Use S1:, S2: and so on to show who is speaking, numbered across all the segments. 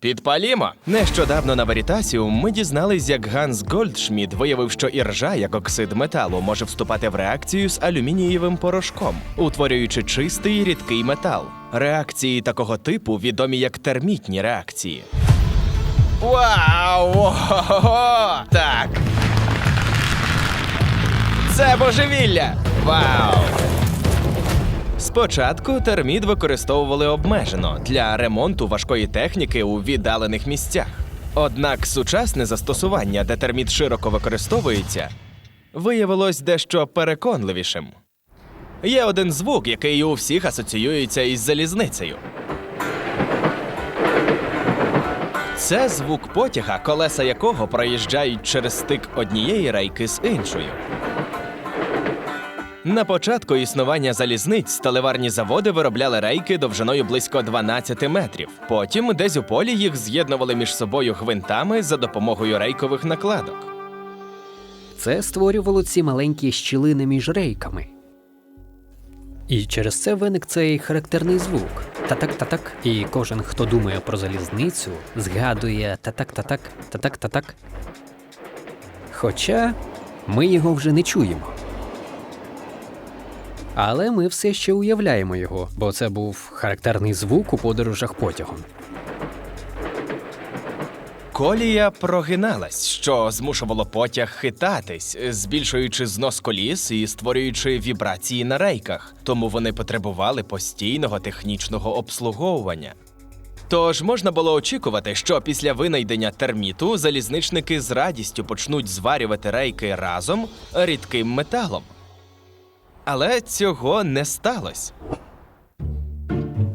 S1: Підпалімо! Нещодавно на Верітасіум ми дізнались, як Ганс Гольдшміт виявив, що іржа, як оксид металу, може вступати в реакцію з алюмінієвим порошком, утворюючи чистий рідкий метал. Реакції такого типу відомі як термітні реакції. Вау! Ого! Так. Це божевілля! Вау! Спочатку терміт використовували обмежено для ремонту важкої техніки у віддалених місцях. Однак сучасне застосування, де терміт широко використовується, виявилось дещо переконливішим. Є один звук, який у всіх асоціюється із залізницею. Це звук потяга, колеса якого проїжджають через стик однієї рейки з іншою. На початку існування залізниць сталеварні заводи виробляли рейки довжиною близько 12 метрів. Потім десь у полі їх з'єднували між собою гвинтами за допомогою рейкових накладок.
S2: Це створювало ці маленькі щілини між рейками. І через це виник цей характерний звук та-так-та-так. І кожен, хто думає про залізницю, згадує та-так-та-так, та-так-та-так. Хоча ми його вже не чуємо. Але ми все ще уявляємо його, бо це був характерний звук у подорожах потягом.
S1: Колія прогиналась, що змушувало потяг хитатись, збільшуючи знос коліс і створюючи вібрації на рейках, тому вони потребували постійного технічного обслуговування. Тож можна було очікувати, що після винайдення терміту залізничники з радістю почнуть зварювати рейки разом рідким металом. Але цього не сталося.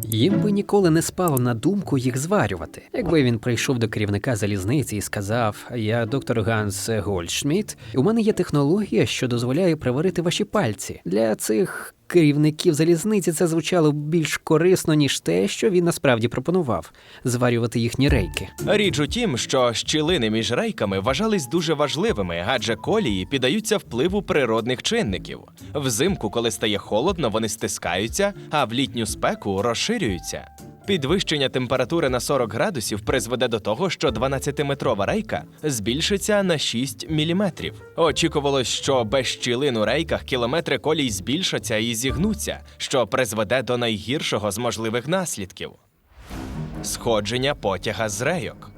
S2: Їм би ніколи не спало на думку їх зварювати. Якби він прийшов до керівника залізниці і сказав: Я доктор Ганс Гольдшміт, у мене є технологія, що дозволяє приварити ваші пальці. Для цих керівників залізниці це звучало більш корисно, ніж те, що він насправді пропонував зварювати їхні рейки.
S1: Річ у тім, що щілини між рейками вважались дуже важливими, адже колії піддаються впливу природних чинників. Взимку, коли стає холодно, вони стискаються, а в літню спеку розширюються. Підвищення температури на 40 градусів призведе до того, що 12-метрова рейка збільшиться на 6 мм. Очікувалось, що без щілин у рейках кілометри колій збільшаться і зігнуться, що призведе до найгіршого з можливих наслідків сходження потяга з рейок.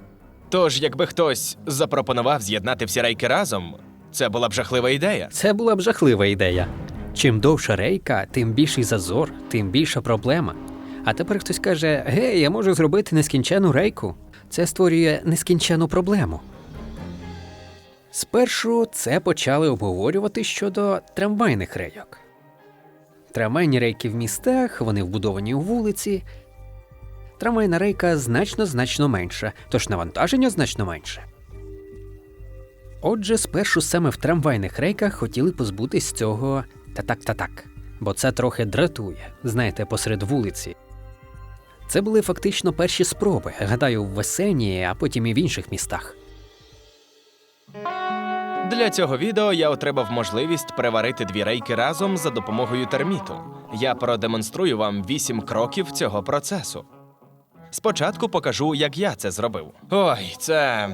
S1: Тож, якби хтось запропонував з'єднати всі рейки разом, це була б жахлива ідея.
S2: Це була б жахлива ідея. Чим довша рейка, тим більший зазор, тим більша проблема. А тепер хтось каже: Гей, я можу зробити нескінчену рейку. Це створює нескінчену проблему. Спершу це почали обговорювати щодо трамвайних рейок. Трамвайні рейки в містах, вони вбудовані у вулиці. Трамвайна рейка значно значно менша, тож навантаження значно менше. Отже, спершу саме в трамвайних рейках хотіли позбутись цього та-так-та-так, бо це трохи дратує, знаєте, посеред вулиці. Це були фактично перші спроби, гадаю, в Весенії, а потім і в інших містах.
S1: Для цього відео я отримав можливість приварити дві рейки разом за допомогою терміту. Я продемонструю вам вісім кроків цього процесу. Спочатку покажу, як я це зробив. Ой, це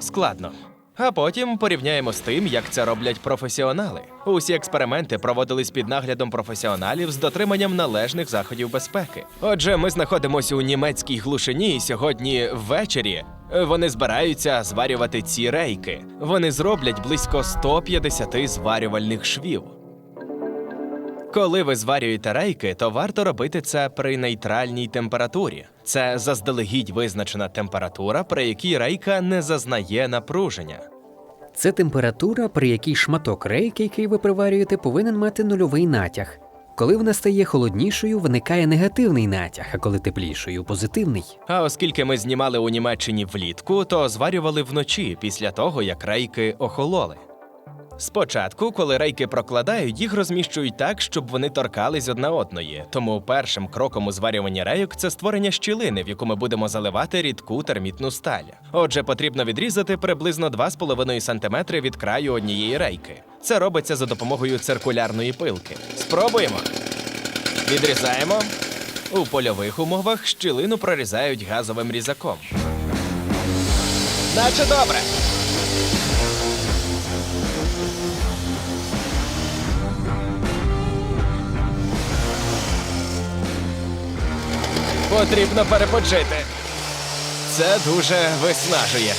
S1: складно. А потім порівняємо з тим, як це роблять професіонали. Усі експерименти проводились під наглядом професіоналів з дотриманням належних заходів безпеки. Отже, ми знаходимося у німецькій глушині, і сьогодні ввечері вони збираються зварювати ці рейки. Вони зроблять близько 150 зварювальних швів. Коли ви зварюєте рейки, то варто робити це при нейтральній температурі. Це заздалегідь визначена температура, при якій рейка не зазнає напруження.
S2: Це температура, при якій шматок рейки, який ви приварюєте, повинен мати нульовий натяг. Коли вона стає холоднішою, виникає негативний натяг, а коли теплішою позитивний.
S1: А оскільки ми знімали у Німеччині влітку, то зварювали вночі після того, як рейки охололи. Спочатку, коли рейки прокладають, їх розміщують так, щоб вони торкались одна одної. Тому першим кроком у зварюванні рейок це створення щілини, в яку ми будемо заливати рідку термітну сталь. Отже, потрібно відрізати приблизно 2,5 см від краю однієї рейки. Це робиться за допомогою циркулярної пилки. Спробуємо. Відрізаємо. У польових умовах щілину прорізають газовим різаком. Наче добре. Потрібно перепочити. Це дуже виснажує.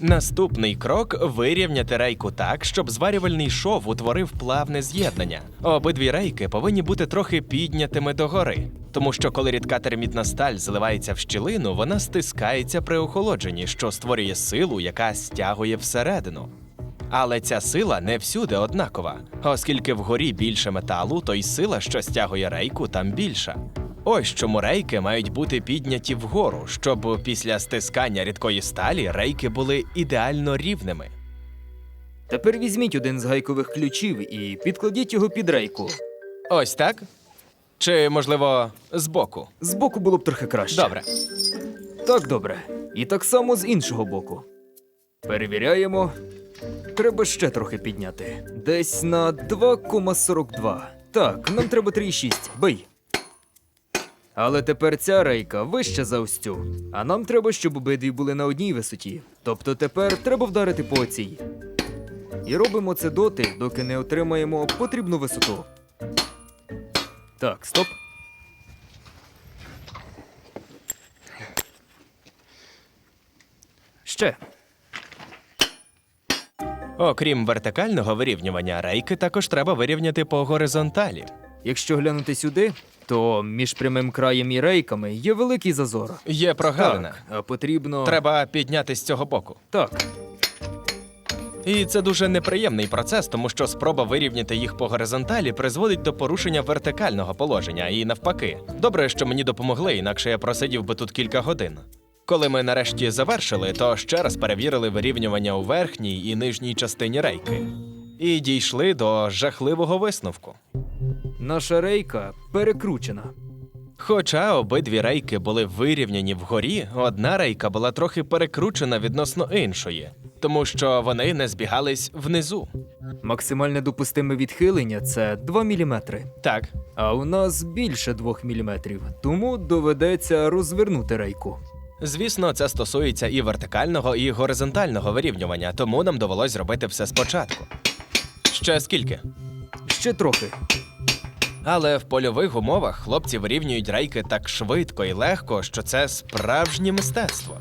S1: Наступний крок вирівняти рейку так, щоб зварювальний шов утворив плавне з'єднання. Обидві рейки повинні бути трохи піднятими догори, тому що коли рідка термітна сталь зливається в щілину, вона стискається при охолодженні, що створює силу, яка стягує всередину. Але ця сила не всюди однакова, оскільки вгорі більше металу, то й сила, що стягує рейку, там більша. Ось чому рейки мають бути підняті вгору, щоб після стискання рідкої сталі рейки були ідеально рівними.
S3: Тепер візьміть один з гайкових ключів і підкладіть його під рейку.
S1: Ось так? Чи, можливо, збоку?
S3: Збоку було б трохи краще.
S1: Добре.
S3: Так, добре. І так само з іншого боку. Перевіряємо. Треба ще трохи підняти. Десь на 2,42. Так, нам треба 3,6. Бий. Але тепер ця рейка вища за ось. А нам треба, щоб обидві були на одній висоті. Тобто тепер треба вдарити по оцій. І робимо це доти, доки не отримаємо потрібну висоту. Так, стоп. Ще.
S1: Окрім вертикального вирівнювання, рейки також треба вирівняти по горизонталі.
S3: Якщо глянути сюди, то між прямим краєм і рейками є великий зазор.
S1: Є прогалина.
S3: Так, а потрібно.
S1: Треба підняти з цього боку.
S3: Так.
S1: І це дуже неприємний процес, тому що спроба вирівняти їх по горизонталі призводить до порушення вертикального положення і навпаки. Добре, що мені допомогли, інакше я просидів би тут кілька годин. Коли ми нарешті завершили, то ще раз перевірили вирівнювання у верхній і нижній частині рейки. І дійшли до жахливого висновку.
S3: Наша рейка перекручена.
S1: Хоча обидві рейки були вирівняні вгорі, одна рейка була трохи перекручена відносно іншої, тому що вони не збігались внизу.
S3: Максимальне допустиме відхилення це 2 мм.
S1: Так,
S3: А у нас більше 2 мм, тому доведеться розвернути рейку.
S1: Звісно, це стосується і вертикального, і горизонтального вирівнювання, тому нам довелось зробити все спочатку. Ще скільки?
S3: Ще трохи.
S1: Але в польових умовах хлопці вирівнюють рейки так швидко і легко, що це справжнє мистецтво.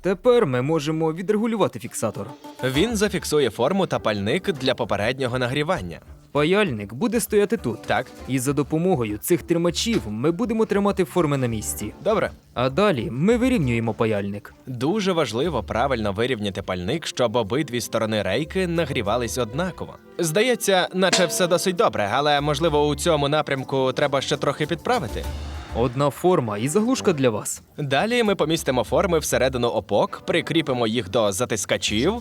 S3: Тепер ми можемо відрегулювати фіксатор.
S1: Він зафіксує форму та пальник для попереднього нагрівання.
S3: Паяльник буде стояти тут.
S1: Так,
S3: І за допомогою цих тримачів ми будемо тримати форми на місці.
S1: добре.
S3: А далі ми вирівнюємо паяльник.
S1: Дуже важливо правильно вирівняти пальник, щоб обидві сторони рейки нагрівались однаково. Здається, наче все досить добре, але можливо у цьому напрямку треба ще трохи підправити.
S3: Одна форма і заглушка для вас.
S1: Далі ми помістимо форми всередину опок, прикріпимо їх до затискачів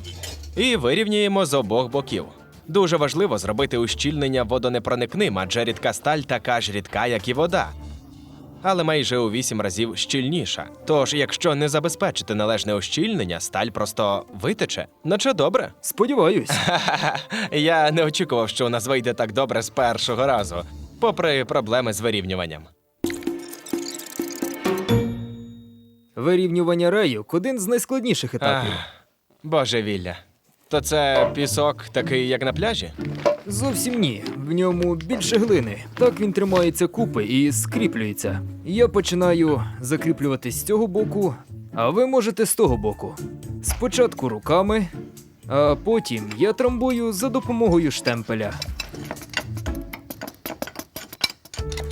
S1: і вирівнюємо з обох боків. Дуже важливо зробити ущільнення водонепроникним, адже рідка сталь така ж рідка, як і вода. Але майже у вісім разів щільніша. Тож, якщо не забезпечити належне ущільнення, сталь просто витече. Наче добре.
S3: Сподіваюсь.
S1: Я не очікував, що у нас вийде так добре з першого разу, попри проблеми з вирівнюванням.
S3: Вирівнювання рейок один з найскладніших етапів.
S1: Ах, божевілля. То це пісок такий, як на пляжі?
S3: Зовсім ні. В ньому більше глини. Так він тримається купи і скріплюється. Я починаю закріплювати з цього боку, а ви можете з того боку. Спочатку руками, а потім я трамбую за допомогою штемпеля.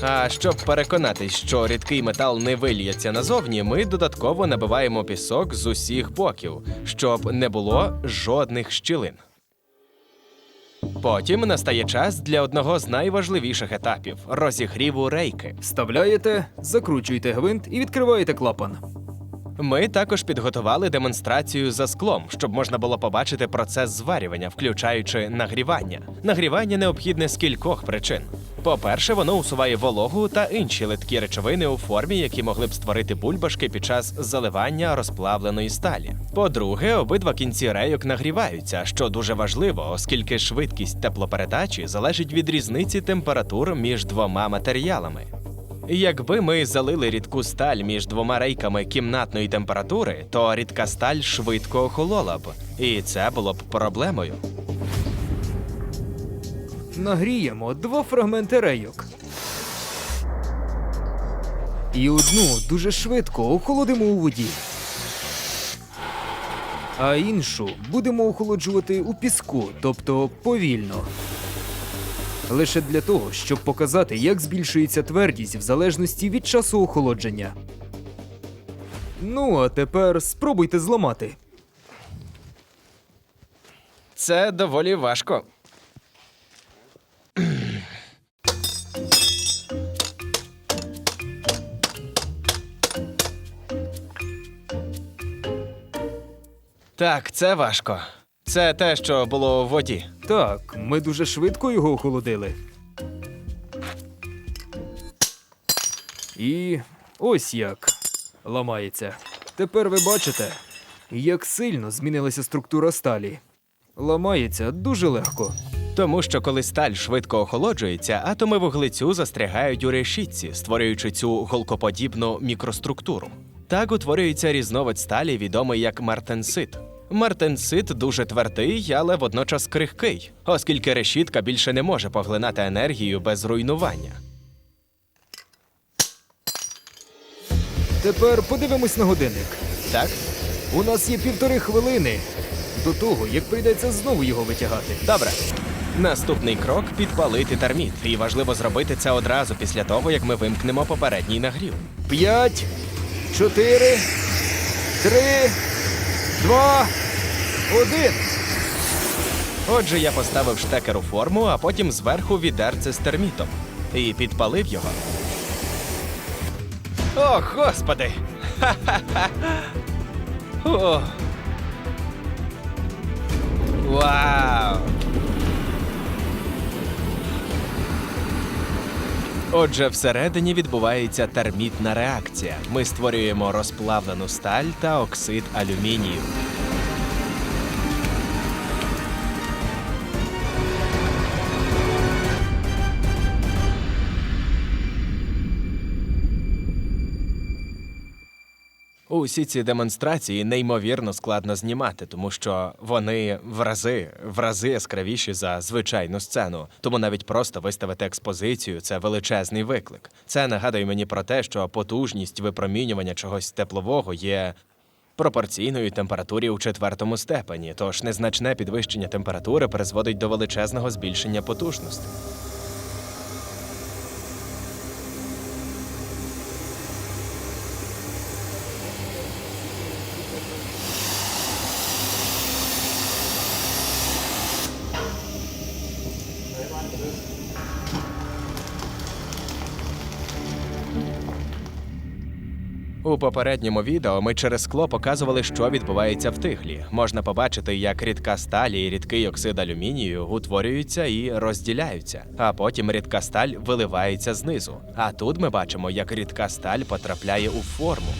S1: А щоб переконатись, що рідкий метал не вильється назовні, ми додатково набиваємо пісок з усіх боків, щоб не було жодних щілин. Потім настає час для одного з найважливіших етапів розігріву рейки.
S3: Вставляєте, закручуєте гвинт і відкриваєте клапан.
S1: Ми також підготували демонстрацію за склом, щоб можна було побачити процес зварювання, включаючи нагрівання. Нагрівання необхідне з кількох причин. По-перше, воно усуває вологу та інші литкі речовини у формі, які могли б створити бульбашки під час заливання розплавленої сталі. По-друге, обидва кінці рейок нагріваються, що дуже важливо, оскільки швидкість теплопередачі залежить від різниці температур між двома матеріалами. Якби ми залили рідку сталь між двома рейками кімнатної температури, то рідка сталь швидко охолола б, і це було б проблемою.
S3: Нагріємо два фрагменти рейок. І одну дуже швидко охолодимо у воді. А іншу будемо охолоджувати у піску, тобто повільно. Лише для того, щоб показати, як збільшується твердість в залежності від часу охолодження. Ну, а тепер спробуйте зламати.
S1: Це доволі важко. Так, це важко. Це те, що було в воді.
S3: Так, ми дуже швидко його охолодили. І ось як ламається. Тепер ви бачите, як сильно змінилася структура сталі. Ламається дуже легко.
S1: Тому що коли сталь швидко охолоджується, атоми вуглецю застрягають у решітці, створюючи цю голкоподібну мікроструктуру. Так утворюється різновид сталі, відомий як мартенсит. Мартенсит дуже твердий, але водночас крихкий, оскільки решітка більше не може поглинати енергію без руйнування.
S3: Тепер подивимось на годинник.
S1: Так?
S3: У нас є півтори хвилини до того, як прийдеться знову його витягати.
S1: Добре. Наступний крок підпалити терміт. І важливо зробити це одразу після того, як ми вимкнемо попередній нагрів.
S3: П'ять, чотири, три, два, один.
S1: Отже, я поставив штекер у форму, а потім зверху відерце з термітом. І підпалив його. О, господи! Ха-ха-ха! О! Вау! Отже, всередині відбувається термітна реакція. Ми створюємо розплавлену сталь та оксид алюмінію. Усі ці демонстрації неймовірно складно знімати, тому що вони в рази, в рази яскравіші за звичайну сцену. Тому навіть просто виставити експозицію це величезний виклик. Це нагадує мені про те, що потужність випромінювання чогось теплового є пропорційною температурі у четвертому степені, тож незначне підвищення температури призводить до величезного збільшення потужності. Попередньому відео ми через скло показували, що відбувається в тиглі. Можна побачити, як рідка сталь і рідкий оксид алюмінію утворюються і розділяються, а потім рідка сталь виливається знизу. А тут ми бачимо, як рідка сталь потрапляє у форму.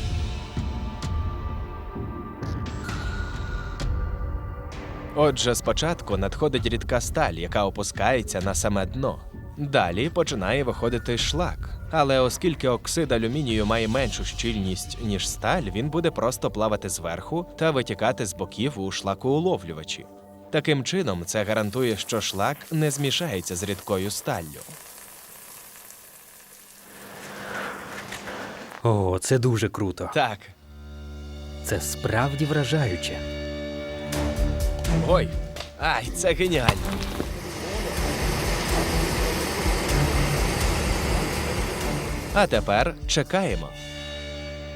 S1: Отже, спочатку надходить рідка сталь, яка опускається на саме дно. Далі починає виходити шлак. Але оскільки оксид алюмінію має меншу щільність, ніж сталь, він буде просто плавати зверху та витікати з боків у шлакоуловлювачі. Таким чином, це гарантує, що шлак не змішається з рідкою сталлю.
S2: О, це дуже круто.
S1: Так.
S2: Це справді вражаюче.
S1: Ой, ай, це геніально. А тепер чекаємо.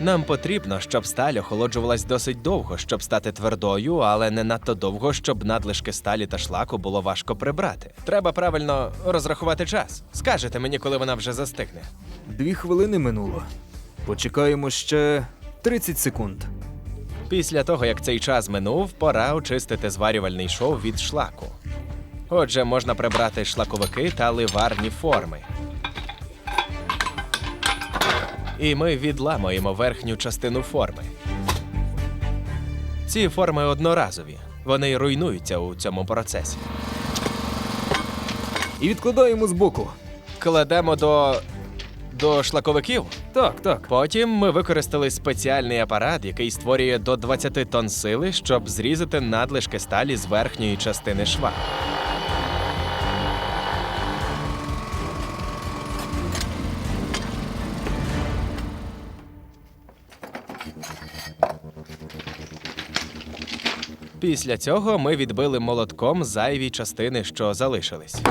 S1: Нам потрібно, щоб сталь охолоджувалась досить довго, щоб стати твердою, але не надто довго, щоб надлишки сталі та шлаку було важко прибрати. Треба правильно розрахувати час. Скажете мені, коли вона вже застигне.
S3: Дві хвилини минуло. Почекаємо ще 30 секунд.
S1: Після того, як цей час минув, пора очистити зварювальний шов від шлаку. Отже, можна прибрати шлаковики та ливарні форми. І ми відламуємо верхню частину форми. Ці форми одноразові. Вони руйнуються у цьому процесі.
S3: І відкладаємо збоку.
S1: Кладемо до. до шлаковиків.
S3: Так, так.
S1: Потім ми використали спеціальний апарат, який створює до 20 тонн сили, щоб зрізати надлишки сталі з верхньої частини шва. Після цього ми відбили молотком зайві частини, що залишились.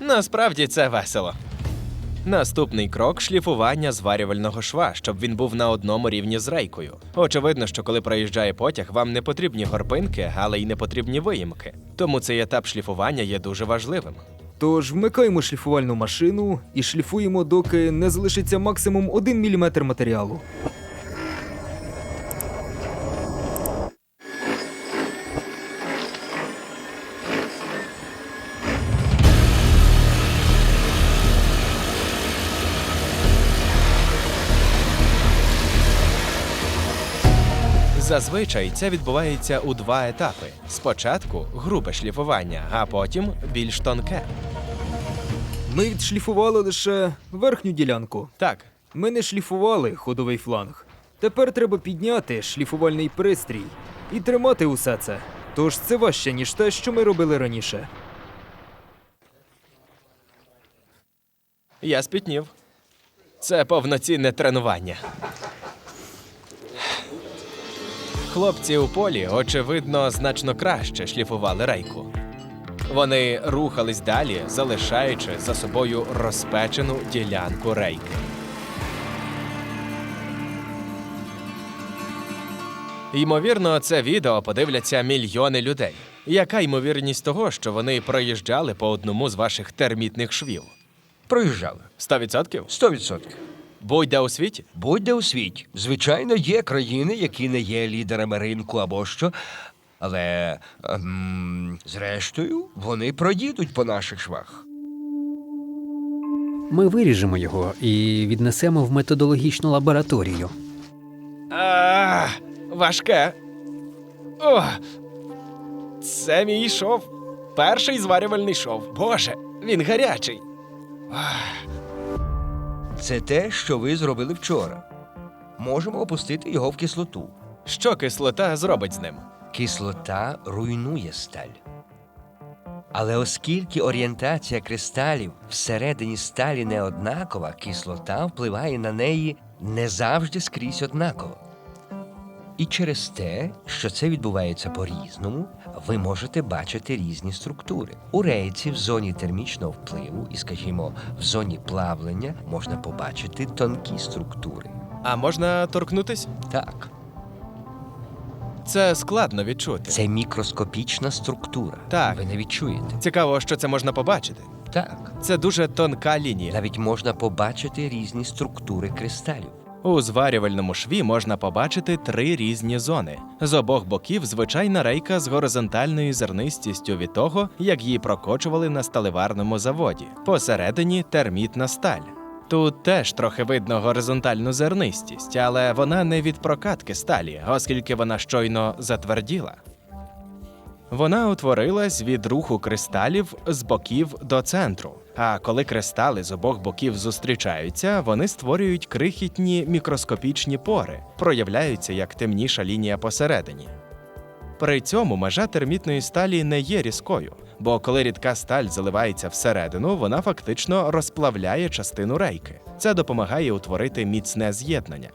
S1: Насправді це весело. Наступний крок шліфування зварювального шва, щоб він був на одному рівні з рейкою. Очевидно, що коли проїжджає потяг, вам не потрібні горпинки, але й не потрібні виїмки. Тому цей етап шліфування є дуже важливим.
S3: Тож вмикаємо шліфувальну машину і шліфуємо, доки не залишиться максимум 1 мм матеріалу.
S1: Зазвичай це відбувається у два етапи: спочатку грубе шліфування, а потім більш тонке.
S3: Ми відшліфували лише верхню ділянку.
S1: Так,
S3: Ми не шліфували ходовий фланг. Тепер треба підняти шліфувальний пристрій і тримати усе це. Тож це важче, ніж те, що ми робили раніше.
S1: я спітнів. Це повноцінне тренування. Хлопці у полі, очевидно, значно краще шліфували рейку. Вони рухались далі, залишаючи за собою розпечену ділянку рейки. Ймовірно, це відео подивляться мільйони людей. Яка ймовірність того, що вони проїжджали по одному з ваших термітних швів?
S4: Проїжджали.
S1: 100%?
S4: 100%.
S1: Будь-де у світі?
S4: Будь-де у світі. Звичайно, є країни, які не є лідерами ринку або що. Але ем, зрештою вони проїдуть по наших швах.
S2: Ми виріжемо його і віднесемо в методологічну лабораторію.
S1: А, важке. О, це мій шов. Перший зварювальний шов. Боже, він гарячий.
S4: Це те, що ви зробили вчора. Можемо опустити його в кислоту.
S1: Що кислота зробить з ним?
S4: Кислота руйнує сталь. Але оскільки орієнтація кристалів всередині сталі не однакова, кислота впливає на неї не завжди скрізь однаково. І через те, що це відбувається по-різному, ви можете бачити різні структури. У рейці в зоні термічного впливу і, скажімо, в зоні плавлення можна побачити тонкі структури.
S1: А можна торкнутись?
S4: Так,
S1: Це складно відчути.
S4: це мікроскопічна структура.
S1: Так.
S4: Ви не відчуєте.
S1: Цікаво, що це можна побачити.
S4: Так.
S1: Це дуже тонка лінія.
S4: Навіть можна побачити різні структури кристалів.
S1: У зварювальному шві можна побачити три різні зони. З обох боків звичайна рейка з горизонтальною зернистістю від того, як її прокочували на сталеварному заводі. Посередині термітна сталь. Тут теж трохи видно горизонтальну зернистість, але вона не від прокатки сталі, оскільки вона щойно затверділа. Вона утворилась від руху кристалів з боків до центру. А коли кристали з обох боків зустрічаються, вони створюють крихітні мікроскопічні пори, проявляються як темніша лінія посередині. При цьому межа термітної сталі не є різкою, бо коли рідка сталь заливається всередину, вона фактично розплавляє частину рейки. Це допомагає утворити міцне з'єднання.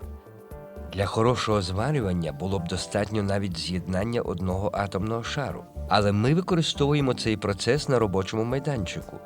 S4: Для хорошого зварювання було б достатньо навіть з'єднання одного атомного шару. Але ми використовуємо цей процес на робочому майданчику.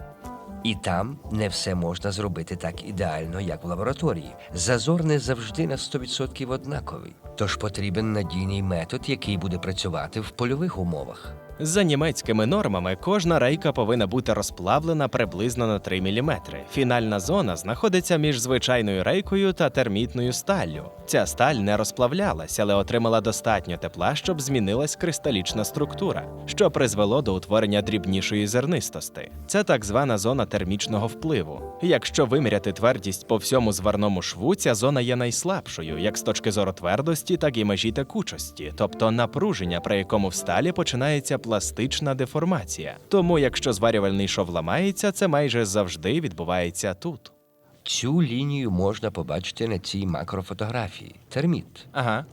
S4: І там не все можна зробити так ідеально, як в лабораторії. Зазор не завжди на 100% однаковий. Тож потрібен надійний метод, який буде працювати в польових умовах.
S1: За німецькими нормами кожна рейка повинна бути розплавлена приблизно на 3 мм. Фінальна зона знаходиться між звичайною рейкою та термітною сталлю. Ця сталь не розплавлялась, але отримала достатньо тепла, щоб змінилась кристалічна структура, що призвело до утворення дрібнішої зернистости. Це так звана зона термічного впливу. Якщо виміряти твердість по всьому зварному шву, ця зона є найслабшою, як з точки зору твердості, так і межі текучості, тобто напруження, при якому в сталі починається пластична деформація. Тому, якщо зварювальний шов ламається, це майже завжди відбувається тут.
S4: Цю лінію можна побачити на цій макрофотографії. Терміт.
S1: Ага.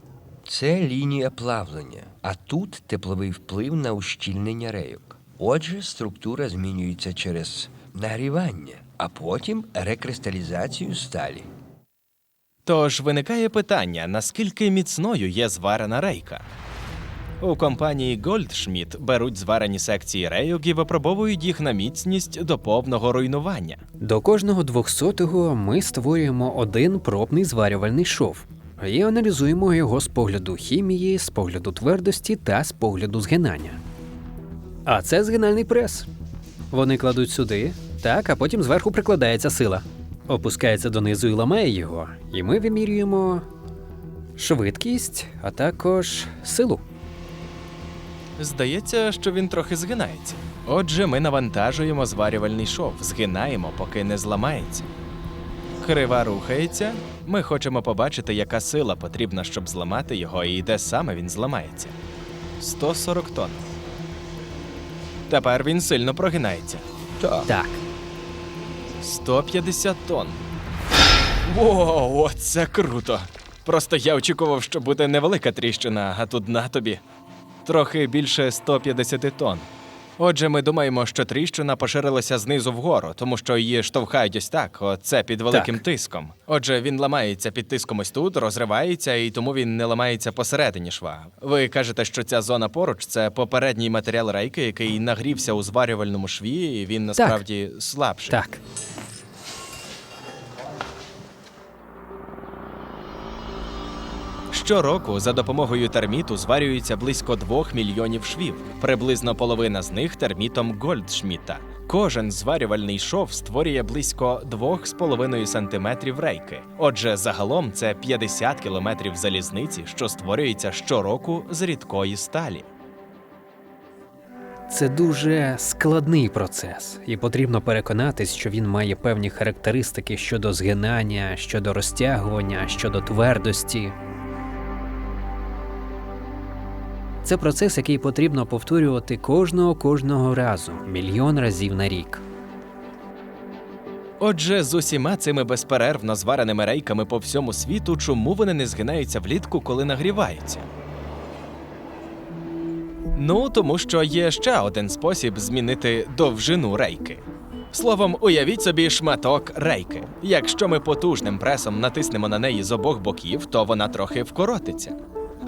S4: Це лінія плавлення, а тут тепловий вплив на ущільнення рейок. Отже, структура змінюється через нагрівання, а потім рекристалізацію сталі.
S1: Тож виникає питання, наскільки міцною є зварена рейка. У компанії Goldschmidt беруть зварені секції рейок і випробовують їх на міцність до повного руйнування.
S2: До кожного двохсотого ми створюємо один пробний зварювальний шов і аналізуємо його з погляду хімії, з погляду твердості та з погляду згинання. А це згинальний прес. Вони кладуть сюди, так, а потім зверху прикладається сила. Опускається донизу і ламає його, і ми вимірюємо швидкість, а також силу.
S1: Здається, що він трохи згинається. Отже, ми навантажуємо зварювальний шов, згинаємо, поки не зламається. Крива рухається. Ми хочемо побачити, яка сила потрібна, щоб зламати його, і де саме він зламається. 140 тонн. Тепер він сильно прогинається.
S4: Так.
S2: Так.
S1: 150 тонн. Воу, оце круто! Просто я очікував, що буде невелика тріщина, а тут на тобі. Трохи більше 150 тонн. Отже, ми думаємо, що тріщина поширилася знизу вгору, тому що її штовхають ось так, оце під великим
S2: Так.
S1: тиском. Отже, він ламається під тиском ось тут, розривається, і тому він не ламається посередині шва. Ви кажете, що ця зона поруч це попередній матеріал рейки, який нагрівся у зварювальному шві, і він насправді слабший.
S2: Так.
S1: Щороку за допомогою терміту зварюється близько 2 мільйонів швів. Приблизно половина з них термітом Гольдшміта. Кожен зварювальний шов створює близько 2,5 см рейки. Отже, загалом це 50 кілометрів залізниці, що створюється щороку з рідкої сталі.
S2: Це дуже складний процес, і потрібно переконатись, що він має певні характеристики щодо згинання, щодо розтягування, щодо твердості. Це процес, який потрібно повторювати кожного кожного разу, мільйон разів на рік.
S1: Отже, з усіма цими безперервно звареними рейками по всьому світу, чому вони не згинаються влітку, коли нагріваються? Ну, тому що є ще один спосіб змінити довжину рейки. Словом, уявіть собі шматок рейки. Якщо ми потужним пресом натиснемо на неї з обох боків, то вона трохи вкоротиться.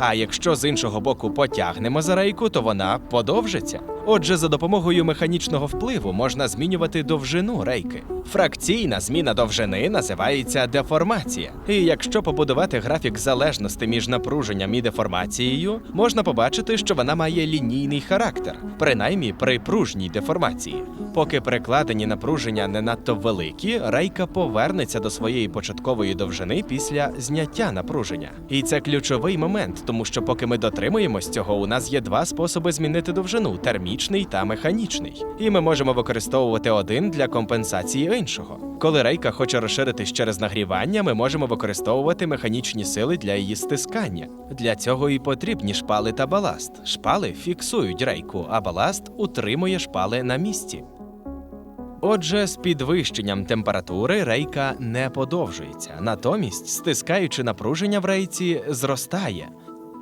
S1: А якщо з іншого боку потягнемо за рейку, то вона подовжиться. Отже, за допомогою механічного впливу можна змінювати довжину рейки. Фракційна зміна довжини називається деформація. І якщо побудувати графік залежності між напруженням і деформацією, можна побачити, що вона має лінійний характер, принаймні при пружній деформації. Поки прикладені напруження не надто великі, рейка повернеться до своєї початкової довжини після зняття напруження. І це ключовий момент, тому що поки ми дотримуємось цього, у нас є два способи змінити довжину термічний та механічний. І ми можемо використовувати один для компенсації іншого. Коли рейка хоче розширитись через нагрівання, ми можемо використовувати механічні сили для її стискання. Для цього і потрібні шпали та баласт. Шпали фіксують рейку, а баласт утримує шпали на місці. Отже, з підвищенням температури рейка не подовжується, натомість, стискаючи напруження в рейці, зростає.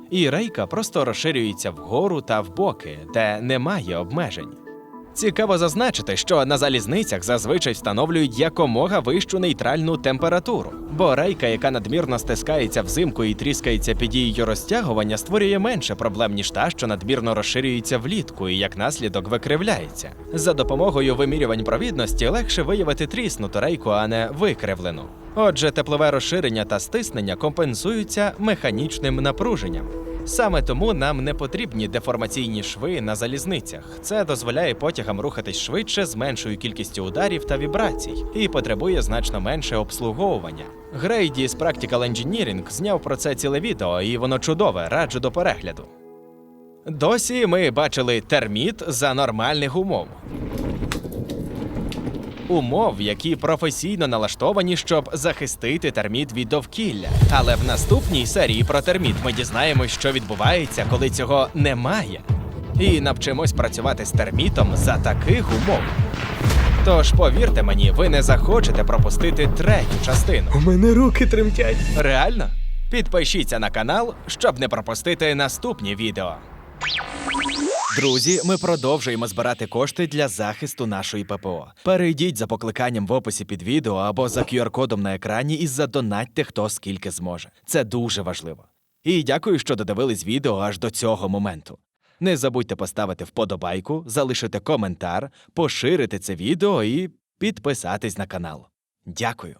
S1: І рейка просто розширюється вгору та вбоки, де немає обмежень. Цікаво зазначити, що на залізницях зазвичай встановлюють якомога вищу нейтральну температуру, бо рейка, яка надмірно стискається взимку і тріскається під дією розтягування, створює менше проблем, ніж та, що надмірно розширюється влітку і як наслідок викривляється. За допомогою вимірювань провідності легше виявити тріснуту рейку, а не викривлену. Отже, теплове розширення та стиснення компенсуються механічним напруженням. Саме тому нам не потрібні деформаційні шви на залізницях. Це дозволяє потягам рухатись швидше з меншою кількістю ударів та вібрацій і потребує значно менше обслуговування. Грейді з Practical Engineering зняв про це ціле відео, і воно чудове, раджу до перегляду. Досі ми бачили терміт за нормальних умов. Умов, які професійно налаштовані, щоб захистити терміт від довкілля. Але в наступній серії про терміт ми дізнаємось, що відбувається, коли цього немає. І навчимось працювати з термітом за таких умов. Тож повірте мені, ви не захочете пропустити третю частину.
S3: У мене руки тремтять.
S1: Реально? Підпишіться на канал, щоб не пропустити наступні відео. Друзі, ми продовжуємо збирати кошти для захисту нашої ППО. Перейдіть за покликанням в описі під відео або за QR-кодом на екрані і задонатьте хто скільки зможе. Це дуже важливо. І дякую, що додивились відео аж до цього моменту. Не забудьте поставити вподобайку, залишити коментар, поширити це відео і підписатись на канал. Дякую.